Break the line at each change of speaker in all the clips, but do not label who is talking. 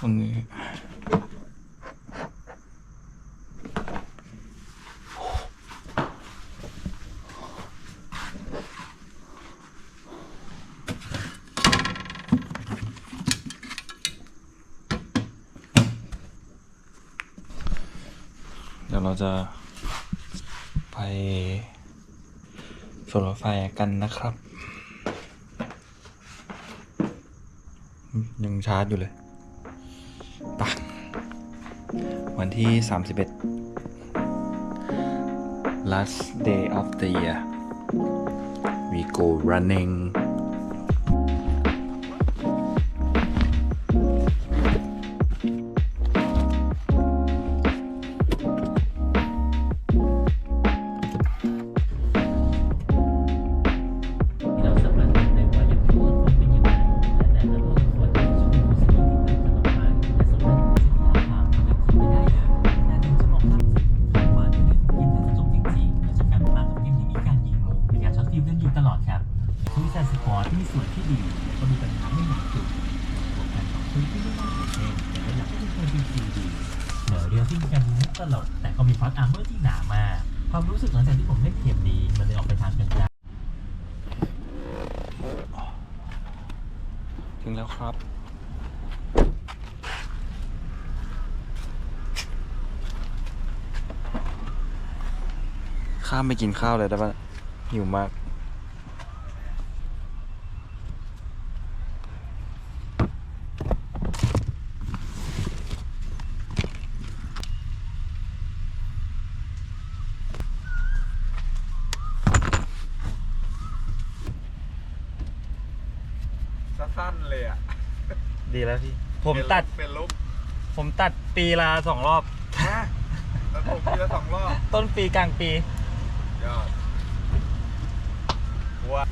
ตรงนี้เดี๋ยวเราจะไปสวนรถไฟกันนะครับ ยังชาร์จอยู่เลย ปะวันที่ 31 last day of the year we go running
ตลอดแต่ก็มีพาร์อาร์เมอร์ที่หนามาก ความรู้สึกหลังจากที่ผมเล่นเกมนี้ มันเลยออกไปทางกลา
ถึงแล้วครับ ข้ามไปกินข้าวเลยได้ปะหิวมาก
สั้นๆเลยอะ
ดีแล้วพี่ ผมตัด
เป็นลุก
ผมตัดปีละสองรอบ
แล้วผมทีละสองรอบ
ต้นปีกลางปี
ยอดว้า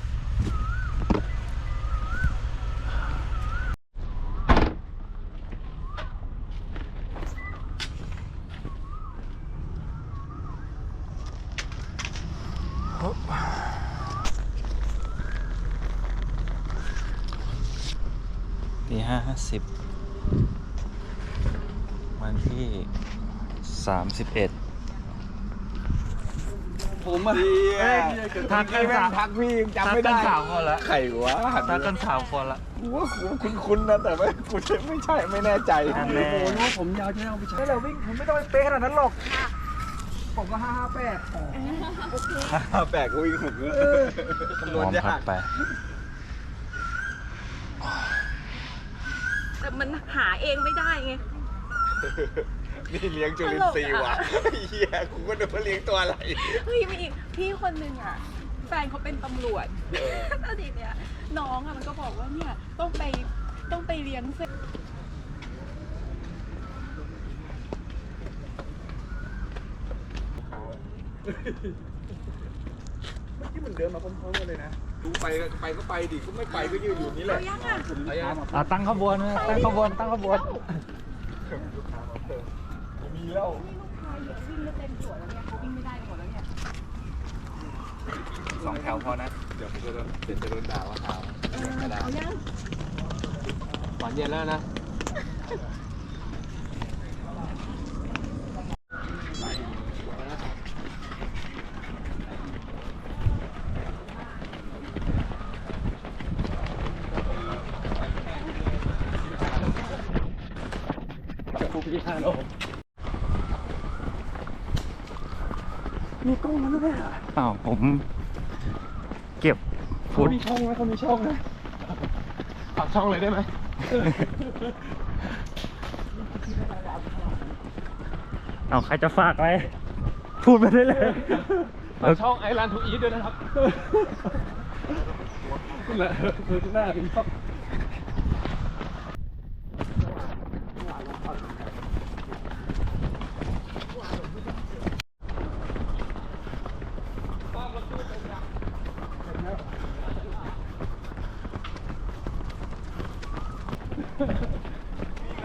ตีห้าห้าสิบ วันที่สามสิบเอ็ด
ผมอะ
ทักกันสาม
ทักพี่ยังจำไม่ได้
ทักกันสามคนละ
ใครวะ
ทักกันสามคนละ
กูว่าคุณคุ้นๆนะแต่ไม่กูจะไม่ใช่ไม่แน่ใจ
อันแน่
โอ้โหผมยาวจะเอาไปใช้แล้ววิ่งผมไม่ต้องไปเป๊ะขนาดนั้นหรอก ผมก็ห้าห้าแปดห้าแปดก็วิ่งผมก็คำน
ว
วณ
อร์ม
ยา
พัก
ก
ไป
แต่มันหาเองไม่ได้ไง
นี่เลี้ยงจุลินทรีย์ว่ะเฮียกูก็นึกว่าเลี้ยงตัวอะไร
เฮ้ยมีอีกพี่คนหนึ่งอะ แฟนเขาเป็นตำรวจแล้วทีเนี้ยน้องอะมันก็บอกว่าเนี่ยต้องไปต้องไปเลี้ยงเสร็จ
เมื่อกี้มันเดินมาพร้อมๆกันเลยนะ ดูไปก็ไปก็ไปดิก็ไม่ไปก็ยืนอยู่นี่แห
เรา
ละ
ยังอะ
เอายัง
อะตั้งขบวนนะตั้งขบวนตั้งขบวน
มีแล้ว
นี่ลูกชายเดี๋ยววิ่งมาเต็มสวนแล้วเนี่ยเขาวิ่งไม่ได้กันหมดแล้วเนี่ย
สองแถวพอนะ เดี๋ยวผมจะโดนเดี๋ยวจะโดนด่าว่าเท้า
เออเอายัง
ตอนเย็นแล้วนะ
อ้าวผม เก็บฟุต
มีช่องไหมเขามีช่องนะฝากช่องเลยได้ไหม
เอาใครจะฝากอะไรพูดไปได้เลย
ฝากช่องไอรันทูอีทด้วยนะครับ นั่นแหละคือหน้าเป็นช่อง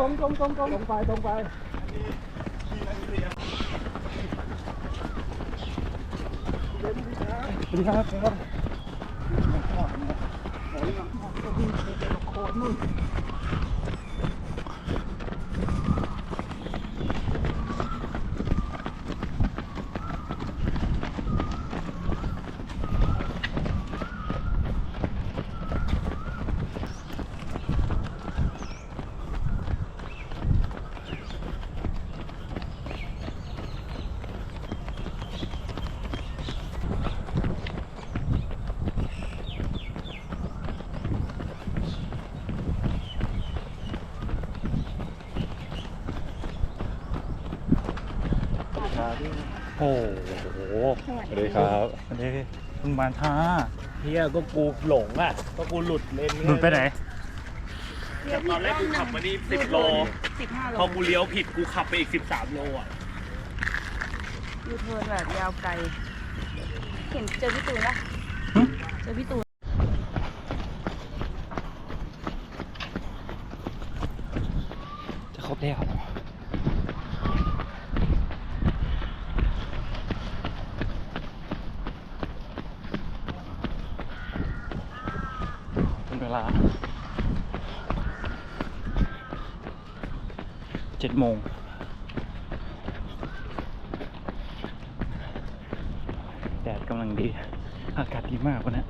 ตรงตรงตรงตรงตรงไปตรงไปสวัสดีครับ
โอ้โห
สวัส
สวัส
ดี
ดีครับ
อันนี้มึงมาช้า
เฮียก็กูหลงอะก็กูหลุดเลน
หลุดไปไหน
ตอนแรกกูขับมานี่สิบโล
สิบห้าโล
พอกูเลี้ยวผิดกูขับไปอีกสิบสามโลอะ
ยูเทิร์นแบบยาวไกล เห็นเจอพี่ตูนปะเจอพี่ตูน
จะครบแล้วเป็นเวลา เจ็ดโมงแดดกำลังดี อากาศดีมากวันนี้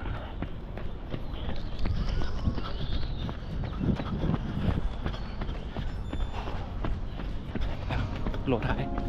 โหลดท้าย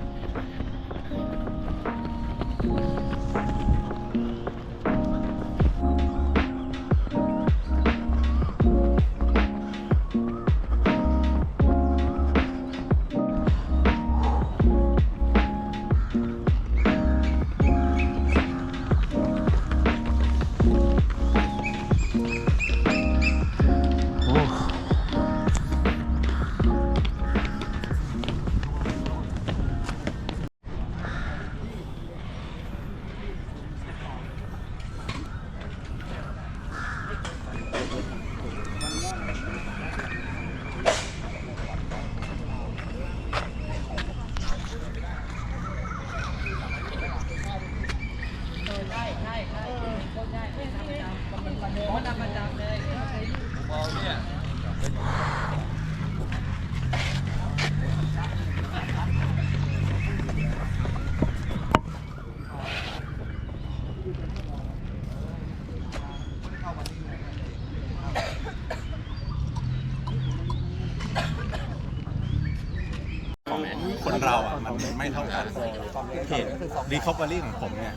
รีคอ v เ r อรี่ของผมเนี่ย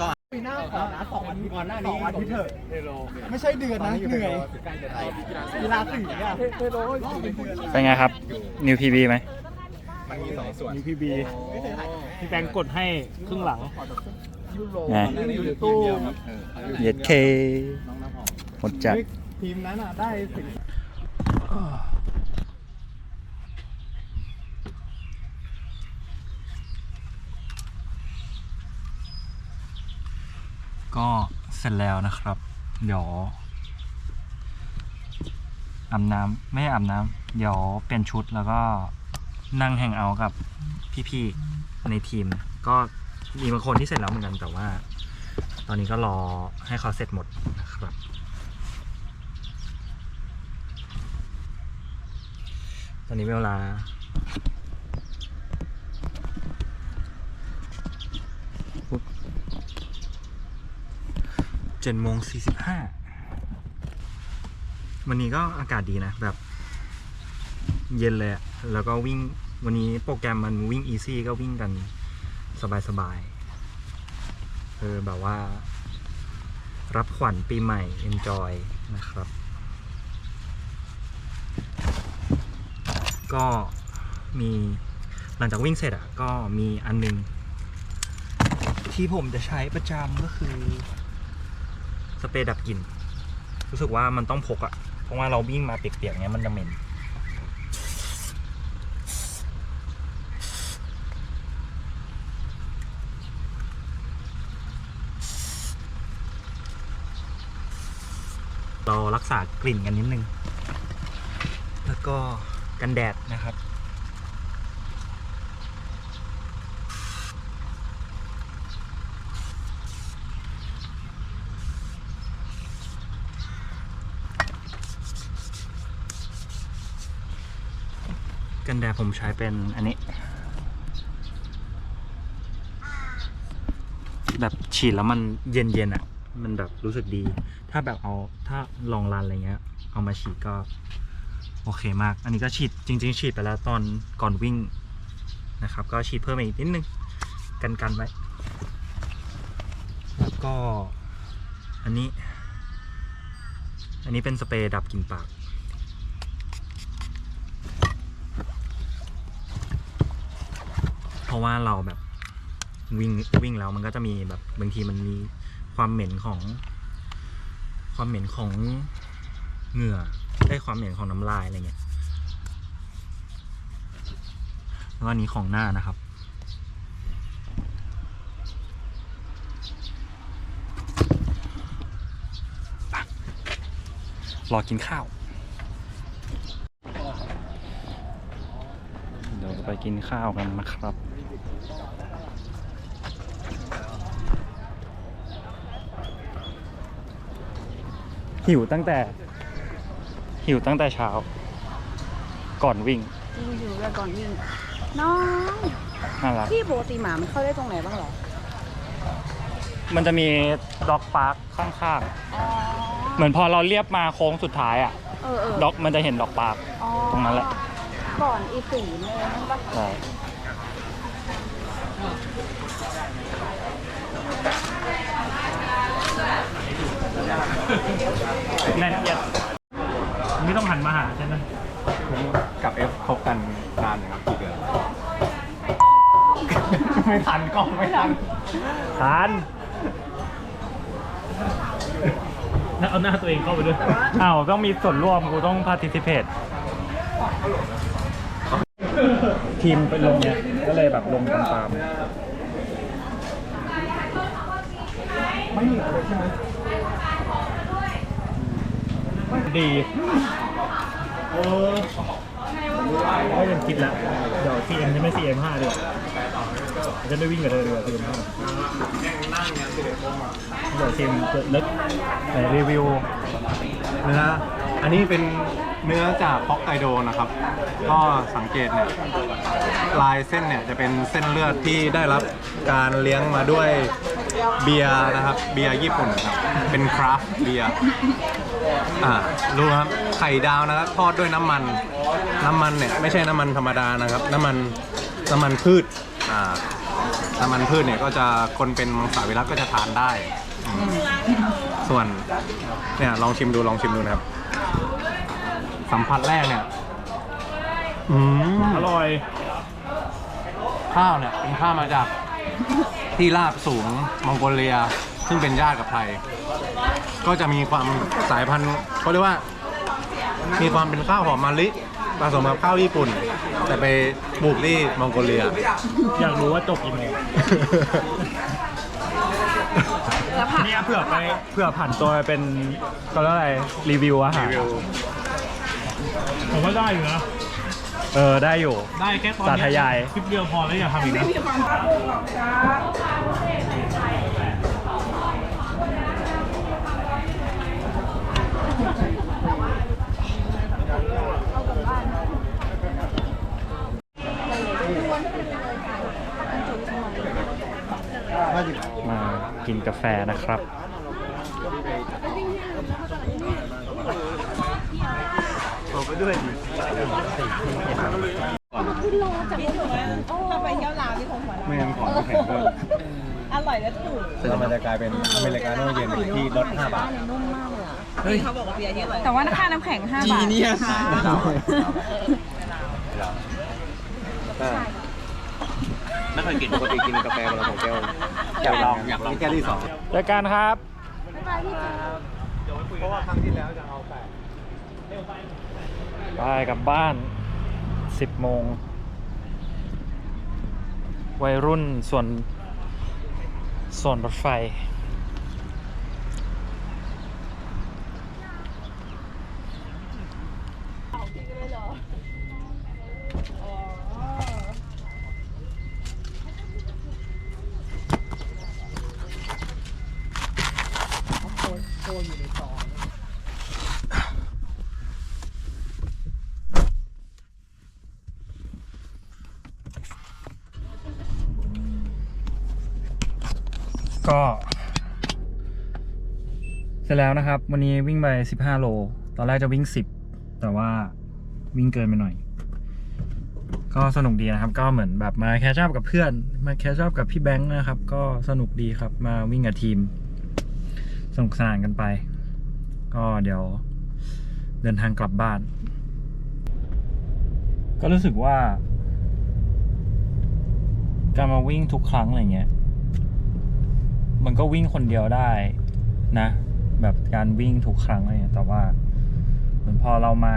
ก็
ปีหน้าขอนะสองวันก่อนหน้านี้สองอาทิตย์เถอะไม่ใช่เดือนนะเหนื่อยเวลาสี่อะเทโลเป็นเดือน
เป็นไงครับ นิวพีบีไหม
มันมีสองส่วน
มีพีบีพี่แบงค์กดให้ครึ่งหลัง
ไง
อยู่ในตู้
เย็ดเคหมดจัด
ทีมนั้นอะได้สิ
ก็เสร็จแล้วนะครับ เดี๋ยวอาบน้ำไม่อาบน้ำเดี๋ยวเปลี่ยนชุดแล้วก็นั่งแฮงเอากับพี่ๆในทีม ก็มีบางคนที่เสร็จแล้วเหมือนกันแต่ว่า ตอนนี้ก็รอให้เขาเสร็จหมดนะครับ ตอนนี้เวลา เจ็ดโมงสี่สิบห้าวันนี้ก็อากาศดีนะ แบบ เย็นเลยแล้วก็วิ่งวันนี้โปรแกรมมันวิ่งอีซี่ก็วิ่งกันสบายๆเออแบบว่า รับขวัญปีใหม่ enjoy นะครับ ก็มีหลังจากวิ่งเสร็จอะก็มีอันหนึง ที่ผมจะใช้ประจำก็คือ สเปรย์ดับกลิ่น รู้สึกว่ามันต้องพกอะเพราะว่าเราวิ่งมาเปียกๆเนี้ยมันจะเหม็นเรารักษากลิ่นกันนิดนึง แล้วก็กันแดดนะครับ กันแดดผมใช้เป็นอันนี้ แบบฉีดแล้วมันเย็นๆอะ มันแบบรู้สึกดี ถ้าแบบเอาถ้าลองรันอะไรเงี้ย เอามาฉีดก็ โอเคมาก อันนี้ก็ฉีดจริง ๆ ฉีดไปแล้วตอนก่อนวิ่งนะครับ ก็ฉีดเพิ่มอีกนิดนึงกันกันไว้ แล้วก็ อันนี้ อันนี้เป็นสเปรย์ดับกลิ่นปาก เพ ราะว่าเราแบบวิ่งวิ่งแล้วมันก็จะมีแบบบางทีมันมีความเหม็นของ ความเหม็นของเหงื่อได้ความเหม็นของน้ำลายอะไรเงี้ยแล้วอันนี้ของหน้านะครับรอกินข้าว เดี๋ยว ไปกินข้าวกันนะครับ หิวตั้งแต่ หิวตั้งแต่เช้า ก่อนวิ่ง
จริงอยู่แต่ก่อนวิ่งน้อง
น่ารัก
พี่ปกติหมามันเข้าได้ตรงไหนบ้างเหรอ
มันจะมีด็อกพาร์คข้าง
อ๋อ
ๆ เหมือนพอเราเรียบมาโค้งสุดท้ายอะ
เออเออ
ด็อกมันจะเห็นด็อกพาร์ค
อ๋อ
ตรงนั้นแหละ
ก่อนอีสีเลยนั่นปะ
ใช่แน่นเอียดไม่ต้องหันมาหาใช่ไหม
กับเอฟคบกันนานนะครับกี่เดือน
ไม่ทันกล้องไม่ทันทัน
เอาหน้าตัวเองเข้าไปด้วย
อ้าว ต้องมีส่วนร่วมกูต้อง participate ที มไปลงเนี่ยก็เลยแบบลงตามๆไม่มีอะไรใช่ไหมดีเออก็ยังคิดล้วเดี๋ยว CM จะไม่ CM 5ดีกว่าจะได้วิ่งกับเธอดีกว่า CM 5เดี๋ยว CM จะเลิกไหนรีวิว
นื้ออันนี้เป็น เนื้อจากฮอกไกโดนะครับ ก็สังเกตเนี่ยลายเส้นเนี่ยจะเป็นเส้นเลือดที่ได้รับการเลี้ยงมาด้วยเบียร์นะครับ เบียร์ญี่ปุ่นครับ เป็นคราฟเบียร์อ่าดูครับไข่ดาวนะครับทอดด้วยน้ำมัน น้ำมันเนี่ยไม่ใช่น้ำมันธรรมดานะครับ น้ำมันน้ำมันพืชอ่าน้ำมันพืชเนี่ยก็จะคนเป็นมังสวิรัตก็จะทานได้ ส่วนเนี่ยลองชิมดูลองชิมดูนะครับ สัมผัสแรกเนี่ย อืม
อร่อย
ข้าวเนี่ยเป็นข้าวมาจากที่ราบสูงมองโกเลีย ซึ่งเป็นญาติกับไทย ก็จะมีความสายพันธุ์เขาเรียกว่า มีความเป็นข้าวหอมมะลิผสมกับข้าวญี่ปุ่น แต่ไปปลูกที่มองโกเลีย
อยากรู้ว่าจบกี่โมงเนี่ยเผื่อไปเผื่อผ่านตัวไปเป็นก็แล้วอะไรรีวิวอาหาร ผมว่าได้อยู่นะ
เออได้อยู่
ได้แค่ตอน
สาธยาย
คลิปเดียวพอแล้วอย่าทำอีกนะ
มากินกาแฟนะครับ
ไม่งั้นของแข็งด้วย
อร่อยและถูก
แต่มันจะกลายเป็นอเมริกาโน่เย็นที่ลด5บาท
เขาบอกว่าเบียร์ที่อร่อยแต่ว่าค่าน้ำแข็ง5บาท
ไม่เคยกินปกติกินกาแฟวันละสองแก้วอยากลองอยากลองแก้วที่สอง
เจอกันครับ
เพราะว่าครั้งที่แล้วจะเอาแปด
ไปกลับบ้าน 10 โมง วัยรุ่นส่วนส่วนรถไฟ ก็ เสร็จแล้วนะครับ วันนี้วิ่งไป 15 โล ตอนแรกจะวิ่ง 10 แต่ว่าวิ่งเกินไปหน่อย ก็สนุกดีนะครับ ก็เหมือนแบบมาแคชชัพกับเพื่อน มาแคชชัพกับพี่แบงค์นะครับ ก็สนุกดีครับ มาวิ่งกับทีม สนุกสนานกันไป ก็เดี๋ยวเดินทางกลับบ้าน ก็รู้สึกว่า การมาวิ่งทุกครั้งอะไรเงี้ย มันก็วิ่งคนเดียวได้นะ แบบการวิ่งทุกครั้งอะไรเงี้ยแต่ว่าเหมือนพอเรามา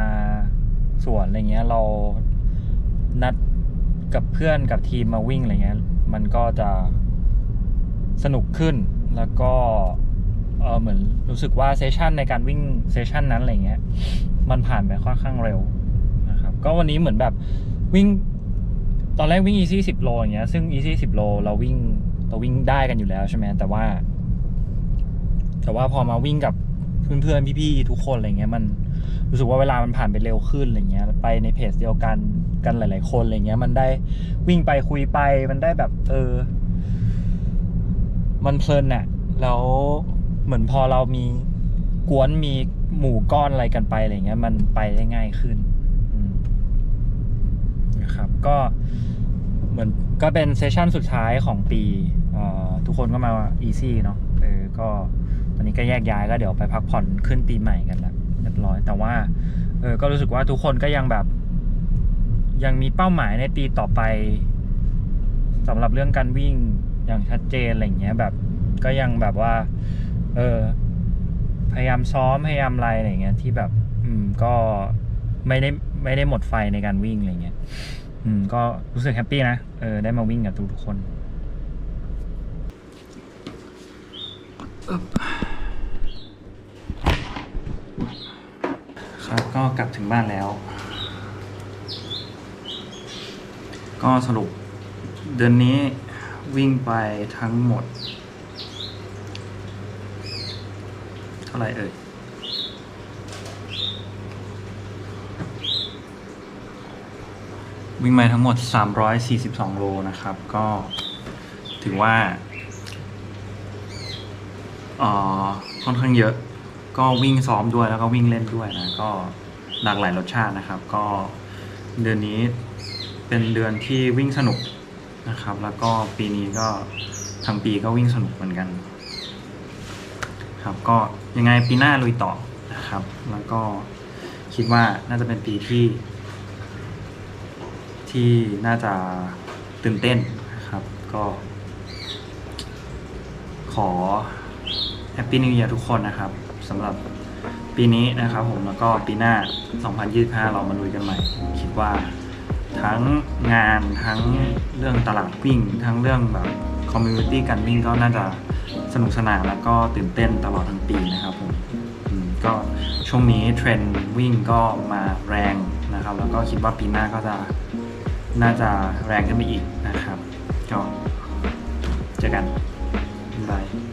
สวนอะไรเงี้ยเรานัดกับเพื่อนกับทีมมาวิ่งอะไรเงี้ย มันก็จะสนุกขึ้นแล้วก็เออเหมือนรู้สึกว่าเซสชันในการวิ่งเซสชันนั้นอะไรเงี้ย มันผ่านไปค่อนข้างเร็วนะครับ ก็วันนี้เหมือนแบบวิ่งตอนแรกวิ่ง easy 10 โลอย่างเงี้ยซึ่ง easy 10 โลเราวิ่งเราวิ่งได้กันอยู่แล้วใช่ไหมแต่ว่า แต่ว่าพอมาวิ่งกับเพื่อนๆพี่ๆทุกคนอะไรเงี้ยมันรู้สึกว่าเวลามันผ่านไปเร็วขึ้นอะไรเงี้ย ไปในเพจเดียวกันกันหลาย ๆ คนอะไรเงี้ย มันได้วิ่งไปคุยไป มันได้แบบ เออ มันเพลินน่ะ แล้วเหมือนพอเรามีกวนมีหมู่ก้อนอะไรกันไปอะไรเงี้ย มันไปได้ง่ายขึ้นนะครับ ก็เหมือนก็เป็นเซสชั่นสุดท้ายของปีออทุกคนก็มา easy เนาะเออก็ อนนี้ก็แยกย้ายก็เดี๋ยวไปพักผ่อนขึ้นปีใหม่กันแล้วเรียบร้อย แต่ว่าเออก็รู้สึกว่าทุกคนก็ยังแบบ ยังมีเป้าหมายในปีต่อไปสำหรับเรื่องการวิ่งอย่างชัดเจนอะไรเงี้ยแบบ ก็ยังแบบว่า เออพยายามซ้อมพยายามอะไรอะไรอย่างเงี้ยที่แบบ อืมก็ไม่ได้ไม่ได้หมดไฟในการวิ่งอะไรเงี้ยอืมก็รู้สึกแฮปปี้นะเออได้มาวิ่งกับทุกทุกๆคน ครับก็กลับถึงบ้านแล้ว ก็สรุป เดือนนี้วิ่งไปทั้งหมด เท่าไหร่เอ่ยวิ่งมาทั้งหมด 342 โลนะครับ ก็ถือว่าอ่อค่อนข้างเยอะ ก็วิ่งซ้อมด้วยแล้วก็วิ่งเล่นด้วยนะ ก็หลากหลายรสชาตินะครับ ก็เดือนนี้เป็นเดือนที่วิ่งสนุกนะครับ แล้วก็ปีนี้ก็ทั้งปีก็วิ่งสนุกเหมือนกัน ครับก็ยังไงปีหน้าลุยต่อนะครับ แล้วก็คิดว่าน่าจะเป็นปีที่ ที่น่าจะตื่นเต้นนะครับ ก็ ขอแฮปปี้นิว e ย r ทุกคนนะครับ สำหรับปีนี้นะครับผมแล้วก็ปีหน้า 2025 เรามาลุยกันใหม่ คิดว่าทั้งงานทั้งเรื่องตลาดวิ่ง ทั้งเรื่องแบบคอมมูนิตี้การวิ่งก็น่าจะสนุกสนานแล้วก็ตื่นเต้นตลอดทั้งปีนะครับผมก็ช่วงนี้เทรนด์วิ่งก็มาแรงนะครับ แล้วก็คิดว่าปีหน้าก็จะน่าจะแรงขึ้นไปอีกนะครับ ก็เจอกันบ๊ายบาย